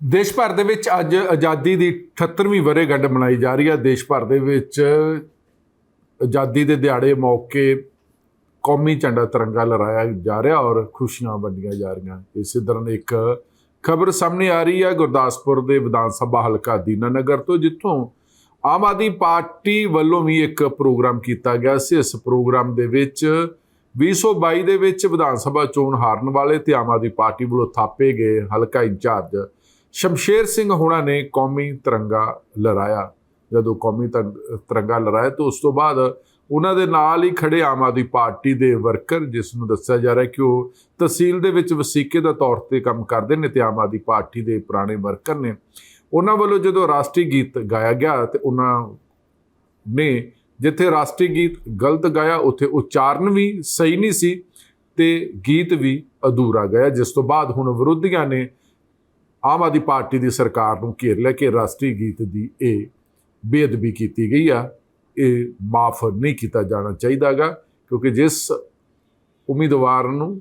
ਦੇਸ਼ ਭਰ ਦੇ ਵਿੱਚ ਅੱਜ ਆਜ਼ਾਦੀ ਦੀ 78ਵੀਂ ਵਰ੍ਹੇਗੰਢ ਮਨਾਈ ਜਾ ਰਹੀ ਹੈ। ਦੇਸ਼ ਭਰ ਦੇ ਵਿੱਚ ਆਜ਼ਾਦੀ ਦੇ ਦਿਹਾੜੇ ਮੌਕੇ ਕੌਮੀ ਝੰਡਾ ਤਿਰੰਗਾ ਲਹਿਰਾਇਆ ਜਾ ਰਿਹਾ ਔਰ ਖੁਸ਼ੀਆਂ ਵੰਡੀਆਂ ਜਾ ਰਹੀਆਂ। ਇਸੇ ਦੌਰਾਨ ਇੱਕ ਖਬਰ ਸਾਹਮਣੇ ਆ ਰਹੀ ਹੈ। ਗੁਰਦਾਸਪੁਰ ਦੇ ਵਿਧਾਨ ਸਭਾ ਹਲਕਾ ਦੀਨਾਨਗਰ ਤੋਂ, ਜਿੱਥੋਂ ਆਮ ਆਦਮੀ ਪਾਰਟੀ ਵੱਲੋਂ ਵੀ ਇੱਕ ਪ੍ਰੋਗਰਾਮ ਕੀਤਾ ਗਿਆ ਸੀ। ਇਸ ਪ੍ਰੋਗਰਾਮ ਦੇ ਵਿੱਚ 2022 ਦੇ ਵਿੱਚ ਵਿਧਾਨ ਸਭਾ ਚੋਣ ਹਾਰਨ ਵਾਲੇ ਤੇ ਆਮ ਆਦਮੀ ਪਾਰਟੀ ਵੱਲੋਂ ਥਾਪੇ ਗਏ ਹਲਕਾ ਇੰਚਾਰਜ ਸ਼ਮਸ਼ੇਰ ਸਿੰਘ ਹੋਣਾ ਨੇ ਕੌਮੀ ਤਿਰੰਗਾ ਲਹਿਰਾਇਆ। ਜਦੋਂ ਕੌਮੀ ਤਿਰ- ਤਿਰੰਗਾ ਲਹਿਰਾਇਆ ਤਾਂ ਉਸ ਤੋਂ ਬਾਅਦ ਉਹਨਾਂ ਦੇ ਨਾਲ ਹੀ ਖੜੇ ਆਮ ਆਦਮੀ ਪਾਰਟੀ ਦੇ ਵਰਕਰ, ਜਿਸ ਨੂੰ ਦੱਸਿਆ ਜਾ ਰਿਹਾ ਕਿ ਉਹ ਤਹਿਸੀਲ ਦੇ ਵਿੱਚ ਵਸੀਕੇ ਦਾ ਤੌਰ ਤੇ ਕੰਮ ਕਰਦੇ ਨੇ ਤੇ ਆਮ ਆਦਮੀ ਪਾਰਟੀ ਦੇ ਪੁਰਾਣੇ ਵਰਕਰ ਨੇ। ਉਹਨਾਂ ਵੱਲੋਂ ਜਦੋਂ ਰਾਸ਼ਟਰੀ ਗੀਤ ਗਾਇਆ ਗਿਆ ਤੇ ਉਹਨਾਂ ਨੇ ਜਿੱਥੇ ਰਾਸ਼ਟਰੀ ਗੀਤ ਗਲਤ ਗਾਇਆ, ਉੱਥੇ ਉਚਾਰਨ ਵੀ ਸਹੀ ਨਹੀਂ ਸੀ ਤੇ ਗੀਤ ਵੀ ਅਧੂਰਾ ਗਿਆ ਜਿਸ ਤੋਂ ਬਾਅਦ ਹੁਣ ਵਿਰੋਧੀਆਂ ਨੇ ਆਮ ਆਦਮੀ ਪਾਰਟੀ ਦੀ ਸਰਕਾਰ ਨੂੰ ਘੇਰ ਲਿਆ ਕਿ ਰਾਸ਼ਟਰੀ ਗੀਤ ਦੀ ਇਹ ਬੇਅਦਬੀ ਕੀਤੀ ਗਈ ਆ, ਇਹ ਮਾਫ ਨਹੀਂ ਕੀਤਾ ਜਾਣਾ ਚਾਹੀਦਾਗਾ, ਕਿਉਂਕਿ ਜਿਸ ਉਮੀਦਵਾਰ ਨੂੰ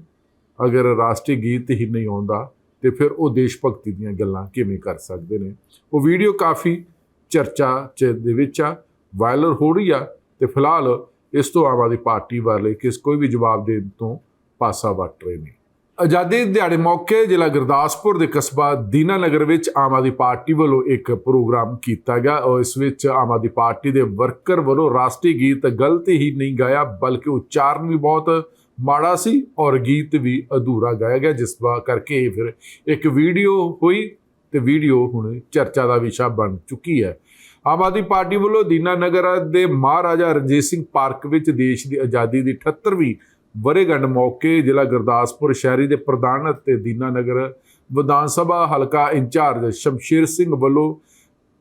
ਅਗਰ ਰਾਸ਼ਟਰੀ ਗੀਤ ਹੀ ਨਹੀਂ ਆਉਂਦਾ, ਤੇ ਫਿਰ ਉਹ ਦੇਸ਼ ਭਗਤੀ ਦੀਆਂ ਗੱਲਾਂ ਕਿਵੇਂ ਕਰ ਸਕਦੇ ਨੇ। ਉਹ ਵੀਡੀਓ ਕਾਫੀ ਚਰਚਾ ਚ ਦੇ ਵਿੱਚ ਆ, ਵਾਇਰਲ ਹੋ ਰਹੀ ਆ, ਤੇ ਫਿਲਹਾਲ ਇਸ ਤੋਂ ਆਮ ਆਦਮੀ ਪਾਰਟੀ ਵਾਲੇ ਕਿਸ ਕੋਈ ਵੀ ਜਵਾਬ ਦੇਣ ਤੋਂ ਪਾਸਾ ਵੱਟ ਰਹੇ ਨੇ। ਆਜ਼ਾਦੀ ਦਿਹਾੜੇ ਮੌਕੇ ਜ਼ਿਲ੍ਹਾ ਗੁਰਦਾਸਪੁਰ ਦੇ ਕਸਬਾ ਦੀਨਾ ਨਗਰ ਵਿੱਚ ਆਮ ਆਦਮੀ ਪਾਰਟੀ ਵੱਲੋਂ ਇੱਕ ਪ੍ਰੋਗਰਾਮ ਕੀਤਾ ਗਿਆ। ਔਰ ਇਸ ਵਿੱਚ ਆਮ ਆਦਮੀ ਪਾਰਟੀ ਦੇ ਵਰਕਰ ਵੱਲੋਂ ਰਾਸ਼ਟਰੀ ਗੀਤ ਗਲਤ ਹੀ ਨਹੀਂ ਗਾਇਆ, ਬਲਕਿ ਉਚਾਰਨ ਵੀ ਬਹੁਤ ਮਾੜਾ ਸੀ ਔਰ ਗੀਤ ਵੀ ਅਧੂਰਾ ਗਾਇਆ ਗਿਆ, ਜਿਸ ਵਾ ਕਰਕੇ ਇਹ ਫਿਰ ਇੱਕ ਵੀਡੀਓ ਹੋਈ ਤੇ ਵੀਡੀਓ ਹੁਣ ਚਰਚਾ ਦਾ ਵਿਸ਼ਾ ਬਣ ਚੁੱਕੀ ਹੈ। ਆਮ ਆਦਮੀ ਪਾਰਟੀ ਵੱਲੋਂ ਦੀਨਾ ਨਗਰ ਦੇ ਮਹਾਰਾਜਾ ਰਣਜੀਤ ਸਿੰਘ ਪਾਰਕ ਵਿੱਚ ਦੇਸ਼ ਦੀ ਆਜ਼ਾਦੀ ਦੀ 78ਵੀਂ ਵਰ੍ਹੇਗੰਢ ਮੌਕੇ ਜ਼ਿਲ੍ਹਾ ਗੁਰਦਾਸਪੁਰ ਸ਼ਹਿਰੀ ਦੇ ਪ੍ਰਧਾਨ ਅਤੇ ਦੀਨਾਨਗਰ ਵਿਧਾਨ ਸਭਾ ਹਲਕਾ ਇੰਚਾਰਜ ਸ਼ਮਸ਼ੀਰ ਸਿੰਘ ਵੱਲੋਂ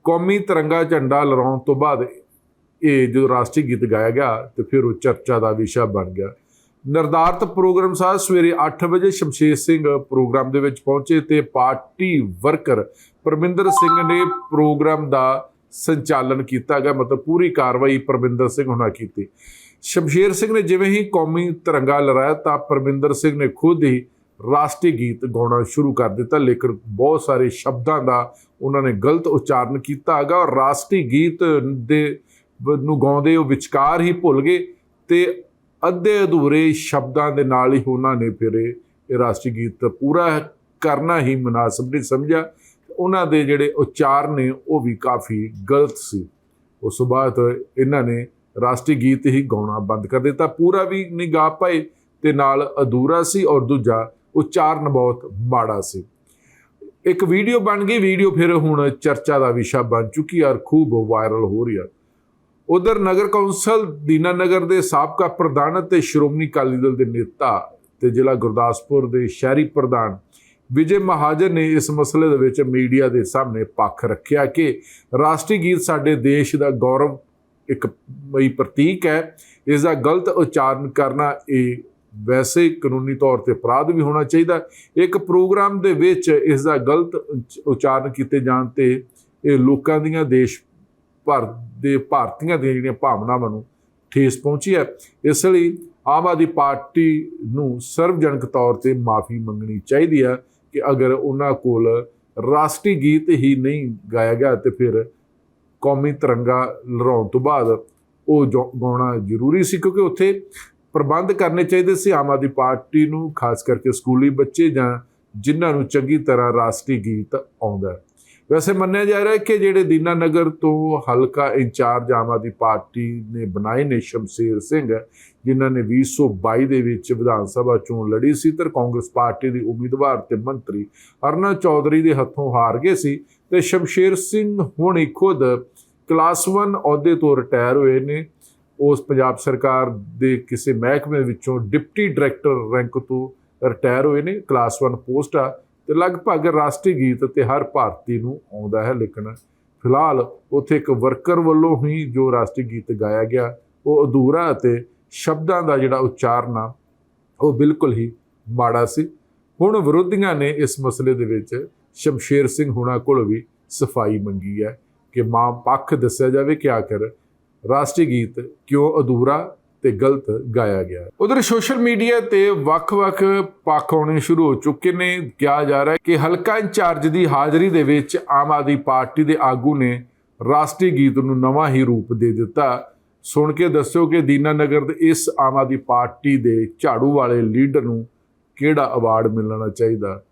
ਕੌਮੀ ਤਿਰੰਗਾ ਝੰਡਾ ਲਹਿਰਾਉਣ ਤੋਂ ਬਾਅਦ ਇਹ ਜੋ ਰਾਸ਼ਟਰੀ ਗੀਤ ਗਾਇਆ ਗਿਆ ਤੇ ਫਿਰ ਉਹ ਚਰਚਾ ਦਾ ਵਿਸ਼ਾ ਬਣ ਗਿਆ। ਨਿਰਧਾਰਤ ਪ੍ਰੋਗਰਾਮ ਸਾਹ ਸਵੇਰੇ 8 ਵਜੇ ਸ਼ਮਸ਼ੀਰ ਸਿੰਘ ਪ੍ਰੋਗਰਾਮ ਦੇ ਵਿੱਚ ਪਹੁੰਚੇ ਤੇ ਪਾਰਟੀ ਵਰਕਰ ਪਰਮਿੰਦਰ ਸਿੰਘ ਨੇ ਪ੍ਰੋਗਰਾਮ ਦਾ ਸੰਚਾਲਨ ਕੀਤਾ ਗਿਆ, ਮਤਲਬ ਪੂਰੀ ਕਾਰਵਾਈ ਪਰਮਿੰਦਰ ਸਿੰਘ ਹੁਣਾਂ ਕੀਤੀ। ਸ਼ਮਸ਼ੀਰ ਸਿੰਘ ਨੇ ਜਿਵੇਂ ਹੀ ਕੌਮੀ ਤਿਰੰਗਾ ਲਹਿਰਾਇਆ ਤਾਂ ਪਰਮਿੰਦਰ ਸਿੰਘ ਨੇ ਖੁਦ ਹੀ ਰਾਸ਼ਟਰੀ ਗੀਤ ਗਾਉਣਾ ਸ਼ੁਰੂ ਕਰ ਦਿੱਤਾ, ਲੇਕਿਨ ਬਹੁਤ ਸਾਰੇ ਸ਼ਬਦਾਂ ਦਾ ਉਹਨਾਂ ਨੇ ਗਲਤ ਉਚਾਰਨ ਕੀਤਾ ਹੈਗਾ ਔਰ ਰਾਸ਼ਟਰੀ ਗੀਤ ਦੇ ਨੂੰ ਗਾਉਂਦੇ ਉਹ ਵਿਚਕਾਰ ਹੀ ਭੁੱਲ ਗਏ ਤੇ ਅੱਧੇ ਅਧੂਰੇ ਸ਼ਬਦਾਂ ਦੇ ਨਾਲ ਹੀ ਉਹਨਾਂ ਨੇ ਫਿਰ ਇਹ ਰਾਸ਼ਟਰੀ ਗੀਤ ਪੂਰਾ ਕਰਨਾ ਹੀ ਮناسب ਨਹੀਂ ਸਮਝਿਆ। ਉਹਨਾਂ ਦੇ ਜਿਹੜੇ ਉਚਾਰਨ ਨੇ ਉਹ ਵੀ ਕਾਫੀ ਗਲਤ ਸੀ। ਉਸ ਤੋਂ ਬਾਅਦ ਇਹਨਾਂ ਨੇ ਰਾਸ਼ਟਰੀ ਗੀਤ ਹੀ ਗਾਉਣਾ ਬੰਦ ਕਰ ਦਿੱਤਾ। ਪੂਰਾ ਵੀ ਨਹੀਂ ਗਾ ਪਾਏ ਤੇ ਨਾਲ ਅਧੂਰਾ ਸੀ ਔਰ ਦੂਜਾ ਉਚਾਰਨ ਬਹੁਤ ਮਾੜਾ ਸੀ। ਇੱਕ ਵੀਡੀਓ ਬਣ ਗਈ, ਵੀਡੀਓ ਫਿਰ ਹੁਣ ਚਰਚਾ ਦਾ ਵਿਸ਼ਾ ਬਣ ਚੁੱਕੀ ਔਰ ਖੂਬ ਵਾਇਰਲ ਹੋ ਰਹੀ ਹੈ ਉਧਰ ਨਗਰ ਕੌਂਸਲ ਦੀਨਾਨਗਰ ਦੇ ਸਾਬਕਾ ਪ੍ਰਧਾਨ ਅਤੇ ਸ਼੍ਰੋਮਣੀ ਅਕਾਲੀ ਦਲ ਦੇ ਨੇਤਾ ਤੇ ਜ਼ਿਲ੍ਹਾ ਗੁਰਦਾਸਪੁਰ ਦੇ ਸ਼ਹਿਰੀ ਪ੍ਰਧਾਨ ਵਿਜੇ ਮਹਾਜਨ ਨੇ ਇਸ ਮਸਲੇ ਦੇ ਵਿੱਚ ਮੀਡੀਆ ਦੇ ਸਾਹਮਣੇ ਪੱਖ ਰੱਖਿਆ ਕਿ ਰਾਸ਼ਟਰੀ ਗੀਤ ਸਾਡੇ ਦੇਸ਼ ਦਾ ਗੌਰਵ ਇੱਕ ਮਈ ਪ੍ਰਤੀਕ ਹੈ। ਇਸ ਦਾ ਗਲਤ ਉਚਾਰਨ ਕਰਨਾ ਇਹ ਵੈਸੇ ਕਾਨੂੰਨੀ ਤੌਰ ਤੇ ਅਪਰਾਧ ਵੀ ਹੋਣਾ ਚਾਹੀਦਾ ਇੱਕ ਪ੍ਰੋਗਰਾਮ ਦੇ ਵਿੱਚ ਇਸ ਦਾ ਗਲਤ ਉਚ- ਉਚਾਰਨ ਕੀਤੇ ਜਾਣ ਤੇ ਇਹ ਲੋਕਾਂ ਦੀਆਂ ਦੇਸ਼ ਭਰ ਦੇ ਭਾਰਤੀਆਂ ਦੀਆਂ ਜਿਹੜੀਆਂ ਭਾਵਨਾਵਾਂ ਨੂੰ ਠੇਸ ਪਹੁੰਚੀ ਹੈ। ਇਸ ਲਈ ਆਮ ਆਦਮੀ ਪਾਰਟੀ ਨੂੰ ਸਰਵਜਨਕ ਤੌਰ ਤੇ ਮਾਫੀ ਮੰਗਣੀ ਚਾਹੀਦੀ ਹੈ ਕਿ ਅਗਰ ਉਹਨਾਂ ਕੋਲ ਰਾਸ਼ਟਰੀ ਗੀਤ ਹੀ ਨਹੀਂ ਗਾਇਆ ਗਿਆ ਤੇ ਫਿਰ ਕੌਮੀ ਤਿਰੰਗਾ ਲਹਿਰਾਉਣ ਤੋਂ ਬਾਅਦ ਉਹ ਜੋ- ਗਾਉਣਾ ਜ਼ਰੂਰੀ ਸੀ ਕਿਉਂਕਿ ਉੱਥੇ ਪ੍ਰਬੰਧ ਕਰਨੇ ਚਾਹੀਦੇ ਸੀ ਆਮ ਆਦਮੀ ਪਾਰਟੀ ਨੂੰ, ਖਾਸ ਕਰਕੇ ਸਕੂਲੀ ਬੱਚੇ ਜਾਂ ਜਿਨ੍ਹਾਂ ਨੂੰ ਚੰਗੀ ਤਰ੍ਹਾਂ ਰਾਸ਼ਟਰੀ ਗੀਤ ਆਉਂਦਾ ਵੈਸੇ ਮੰਨਿਆ ਜਾ ਰਿਹਾ ਹੈ ਕਿ ਜਿਹੜੇ ਦੀਨਾ ਨਗਰ ਤੋਂ ਹਲਕਾ ਇੰਚਾਰਜ ਆਮ ਆਦਮੀ ਪਾਰਟੀ ਨੇ ਬਣਾਏ ਨੇ ਸ਼ਮਸ਼ੇਰ ਸਿੰਘ, ਜਿਨ੍ਹਾਂ ਨੇ 2022 ਦੇ ਵਿੱਚ ਵਿਧਾਨ ਸਭਾ ਚੋਣ ਲੜੀ ਸੀ, ਤੇ ਕਾਂਗਰਸ ਪਾਰਟੀ ਦੀ ਉਮੀਦਵਾਰ ਤੇ ਮੰਤਰੀ ਅਰਨਾ ਚੌਧਰੀ ਦੇ ਹੱਥੋਂ ਹਾਰ ਗਏ ਸੀ। ਤੇ ਸ਼ਮਸ਼ੇਰ ਸਿੰਘ ਹੁਣ ਹੀ ਖੁਦ ਕਲਾਸ 1 ਅਹੁਦੇ ਤੋਂ ਰਿਟਾਇਰ ਹੋਏ ਨੇ। ਉਸ ਪੰਜਾਬ ਸਰਕਾਰ ਦੇ ਕਿਸੇ ਮਹਿਕਮੇ ਵਿੱਚੋਂ ਡਿਪਟੀ ਡਾਇਰੈਕਟਰ ਰੈਂਕ ਤੋਂ ਰਿਟਾਇਰ ਹੋਏ ਨੇ। ਕਲਾਸ 1 ਪੋਸਟ ਆ ਤੇ ਲਗਭਗ ਰਾਸ਼ਟਰੀ ਗੀਤ ਤੇ ਹਰ ਭਾਰਤੀ ਨੂੰ ਆਉਂਦਾ ਹੈ ਲੇਕਿਨ ਫਿਲਹਾਲ ਉੱਥੇ ਇੱਕ ਵਰਕਰ ਵੱਲੋਂ ਹੀ ਜੋ ਰਾਸ਼ਟਰੀ ਗੀਤ ਗਾਇਆ ਗਿਆ, ਉਹ ਅਧੂਰਾ ਅਤੇ ਸ਼ਬਦਾਂ ਦਾ ਜਿਹੜਾ ਉਚਾਰਨ ਆ, ਉਹ ਬਿਲਕੁਲ ਹੀ ਮਾੜਾ ਸੀ। ਹੁਣ ਵਿਰੋਧੀਆਂ ਨੇ ਇਸ ਮਸਲੇ ਦੇ ਵਿੱਚ ਸ਼ਮਸ਼ੇਰ ਸਿੰਘ ਹੁਣਾਂ ਕੋਲ ਵੀ ਸਫ਼ਾਈ ਮੰਗੀ ਹੈ ਕਿ ਮਾਂ ਪੱਖ ਦੱਸਿਆ ਜਾਵੇ ਕਿ ਆਖਰ ਰਾਸ਼ਟਰੀ ਗੀਤ ਕਿਉਂ ਅਧੂਰਾ ਤੇ ਗਲਤ ਗਾਇਆ ਗਿਆ ਉਧਰ ਸੋਸ਼ਲ ਮੀਡੀਆ ਤੇ ਵੱਖ-ਵੱਖ ਪੱਖ ਆਉਣੇ ਸ਼ੁਰੂ ਹੋ ਚੁੱਕੇ ਨੇ। ਕਿਹਾ ਜਾ ਰਿਹਾ ਹੈ ਕਿ ਹਲਕਾ ਇੰਚਾਰਜ ਦੀ ਹਾਜ਼ਰੀ ਦੇ ਵਿੱਚ ਆਮ ਆਦਮੀ ਪਾਰਟੀ ਦੇ ਆਗੂ ਨੇ ਰਾਸ਼ਟਰੀ ਗੀਤ ਨੂੰ ਨਵਾਂ ਹੀ ਰੂਪ ਦੇ ਦਿੱਤਾ। ਸੁਣ ਕੇ ਦੱਸਿਓ ਕਿ ਦੀਨਾਨਗਰ ਦੇ ਇਸ ਆਮ ਆਦਮੀ ਪਾਰਟੀ ਦੇ ਝਾੜੂ ਵਾਲੇ ਲੀਡਰ ਨੂੰ ਕਿਹੜਾ ਅਵਾਰਡ ਮਿਲਣਾ ਚਾਹੀਦਾ?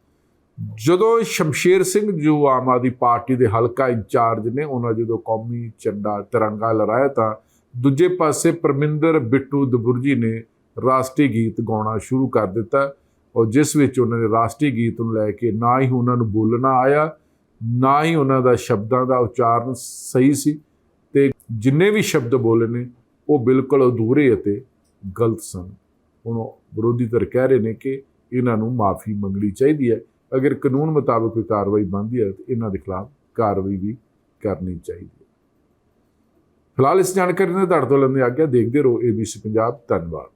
ਜਦੋਂ ਸ਼ਮਸ਼ੇਰ ਸਿੰਘ ਜੋ ਆਮ ਆਦਮੀ ਪਾਰਟੀ ਦੇ ਹਲਕਾ ਇੰਚਾਰਜ ਨੇ, ਉਹਨਾਂ ਜਦੋਂ ਕੌਮੀ ਝੰਡਾ ਤਿਰੰਗਾ ਲਹਿਰਾਇਆ ਤਾਂ ਦੂਜੇ ਪਾਸੇ ਪਰਮਿੰਦਰ ਬਿੱਟੂ ਦਬੁਰਜੀ ਨੇ ਰਾਸ਼ਟਰੀ ਗੀਤ ਗਾਉਣਾ ਸ਼ੁਰੂ ਕਰ ਦਿੱਤਾ ਔਰ ਜਿਸ ਵਿੱਚ ਉਹਨਾਂ ਨੇ ਰਾਸ਼ਟਰੀ ਗੀਤ ਨੂੰ ਲੈ ਕੇ ਨਾ ਹੀ ਉਹਨਾਂ ਨੂੰ ਬੋਲਣਾ ਆਇਆ, ਨਾ ਹੀ ਉਹਨਾਂ ਦਾ ਸ਼ਬਦਾਂ ਦਾ ਉਚਾਰਨ ਸਹੀ ਸੀ ਤੇ ਜਿੰਨੇ ਵੀ ਸ਼ਬਦ ਬੋਲੇ ਨੇ, ਉਹ ਬਿਲਕੁਲ ਅਧੂਰੇ ਅਤੇ ਗਲਤ ਸਨ। ਹੁਣ ਵਿਰੋਧੀ ਧਿਰ ਕਹਿ ਰਹੇ ਨੇ ਕਿ ਇਹਨਾਂ ਨੂੰ ਮਾਫੀ ਮੰਗਣੀ ਚਾਹੀਦੀ ਹੈ। ਅਗਰ ਕਾਨੂੰਨ ਮੁਤਾਬਕ ਕੋਈ ਕਾਰਵਾਈ ਬਣਦੀ ਹੈ, ਤਾਂ ਇਹਨਾਂ ਦੇ ਖਿਲਾਫ ਕਾਰਵਾਈ ਵੀ ਕਰਨੀ ਚਾਹੀਦੀ ਹੈ। ਫਿਲਹਾਲ ਇਸ ਜਾਣਕਾਰੀ ਨੇ ਤੁਹਾਡੇ ਤੋਂ ਲੈਂਦੇ ਆਗਿਆ। ਦੇਖਦੇ ਰਹੋ ABC ਪੰਜਾਬ। ਧੰਨਵਾਦ।